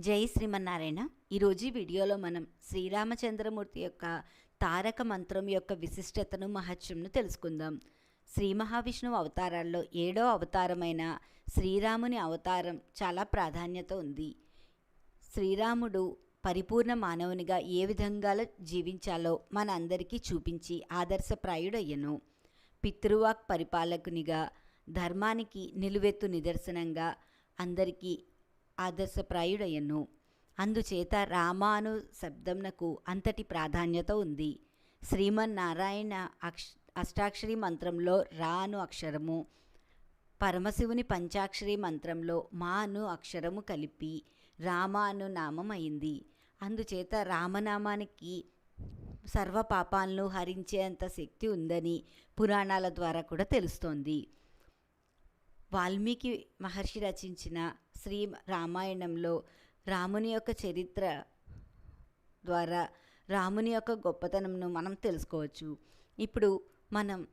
జై శ్రీమన్నారాయణ. ఈరోజు వీడియోలో మనం శ్రీరామచంద్రమూర్తి యొక్క తారక మంత్రం యొక్క విశిష్టతను మహత్యంను తెలుసుకుందాం. శ్రీ మహావిష్ణువు అవతారాల్లో ఏడో అవతారమైన శ్రీరాముని అవతారం చాలా ప్రాధాన్యత ఉంది. శ్రీరాముడు పరిపూర్ణ మానవునిగా ఏ విధంగా జీవించాలో మన అందరికీ చూపించి ఆదర్శప్రాయుడయ్యను. పితృవాక్ పరిపాలకునిగా ధర్మానికి నిలువెత్తు నిదర్శనంగా అందరికీ ఆదర్శప్రాయుడయ్యను అందుచేత రామాను శబ్దంనకు అంతటి ప్రాధాన్యత ఉంది. శ్రీమన్నారాయణ అక్ష అష్టాక్షరి మంత్రంలో రా అను అక్షరము పరమశివుని పంచాక్షరి మంత్రంలో మా అను అక్షరము కలిపి రామ అను నామం అయింది అందుచేత రామనామానికి సర్వ పాపాలను హరించేంత శక్తి ఉందని పురాణాల ద్వారా కూడా తెలుస్తోంది. వాల్మీకి మహర్షి రచించిన శ్రీ రామాయణంలో రాముని యొక్క చరిత్ర ద్వారా రాముని యొక్క గొప్పతనంను మనం తెలుసుకోవచ్చు. ఇప్పుడు మనం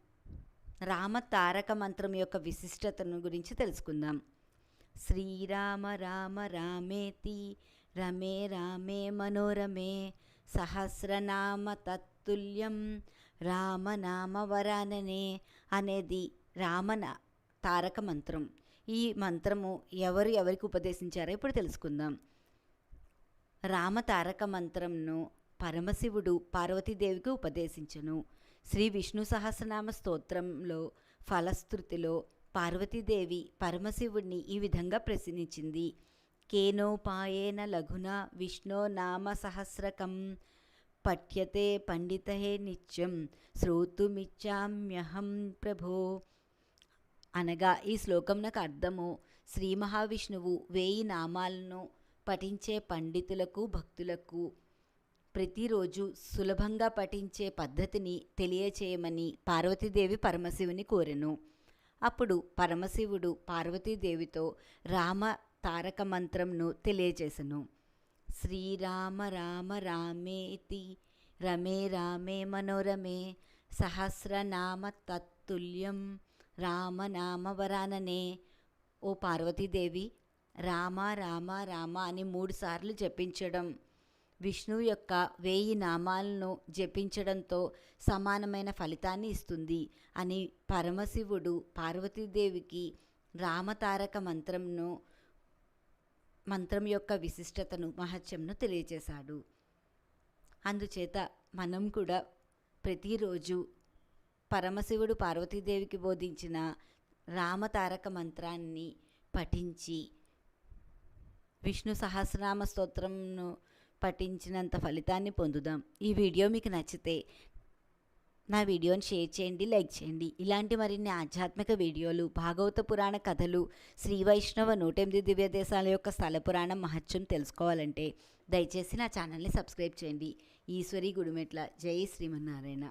రామ తారక మంత్రం యొక్క విశిష్టతను గురించి తెలుసుకుందాం. శ్రీరామ రామ రామేతి రమే రామే మనోరమే సహస్రనామ తత్తుల్యం రామనామ వరాననే అనేది రామన తారక మంత్రం. ఈ మంత్రము ఎవరు ఎవరికి ఉపదేశించారో ఇప్పుడు తెలుసుకుందాం. రామ తారక మంత్రంను పరమశివుడు పార్వతీదేవికి ఉపదేశించను. శ్రీ విష్ణు సహస్రనామ స్తోత్రంలో ఫలశ్రుతిలో పార్వతీదేవి పరమశివుడిని ఈ విధంగా ప్రశ్నించింది. కేనోపాయేన లఘున విష్ణో నామ సహస్రకం పఠ్యతే పండితహే నిత్యం శ్రోతుమిచ్చామ్యహం ప్రభో అనగా ఈ శ్లోకంనకు అర్థము. శ్రీ మహావిష్ణువు వేయి నామాలను పఠించే పండితులకు భక్తులకు ప్రతిరోజు సులభంగా పఠించే పద్ధతిని తెలియచేయమని పార్వతీదేవి పరమశివుని కోరెను. అప్పుడు పరమశివుడు పార్వతీదేవితో రామ తారక మంత్రంను తెలియజేసెను. శ్రీరామ రామ రామేతి రమే రామే మనోరమే సహస్రనామ తత్తుల్యం రామనామవరాననే ఓ పార్వతీదేవి రామ రామ రామ అని మూడుసార్లు జపించడం విష్ణువు యొక్క వేయి నామాలను జపించడంతో సమానమైన ఫలితాన్ని ఇస్తుంది అని పరమశివుడు పార్వతీదేవికి రామతారక మంత్రంను మంత్రం యొక్క విశిష్టతను మహత్యంను తెలియజేశాడు. అందుచేత మనం కూడా ప్రతిరోజు పరమశివుడు పార్వతీదేవికి బోధించిన రామతారక మంత్రాన్ని పఠించి విష్ణు సహస్రనామ స్తోత్రంను పఠించినంత ఫలితాన్ని పొందుదాం. ఈ వీడియో మీకు నచ్చితే నా వీడియోని షేర్ చేయండి లైక్ చేయండి. ఇలాంటి మరిన్ని ఆధ్యాత్మిక వీడియోలు భాగవత పురాణ కథలు శ్రీ వైష్ణవ నూటెనిమిది దివ్య దేశాల యొక్క స్థల పురాణం మహత్యం తెలుసుకోవాలంటే దయచేసి నా ఛానల్ని సబ్స్క్రైబ్ చేయండి. ఈశ్వరి గుడిమెట్ల. జై శ్రీమన్నారాయణ.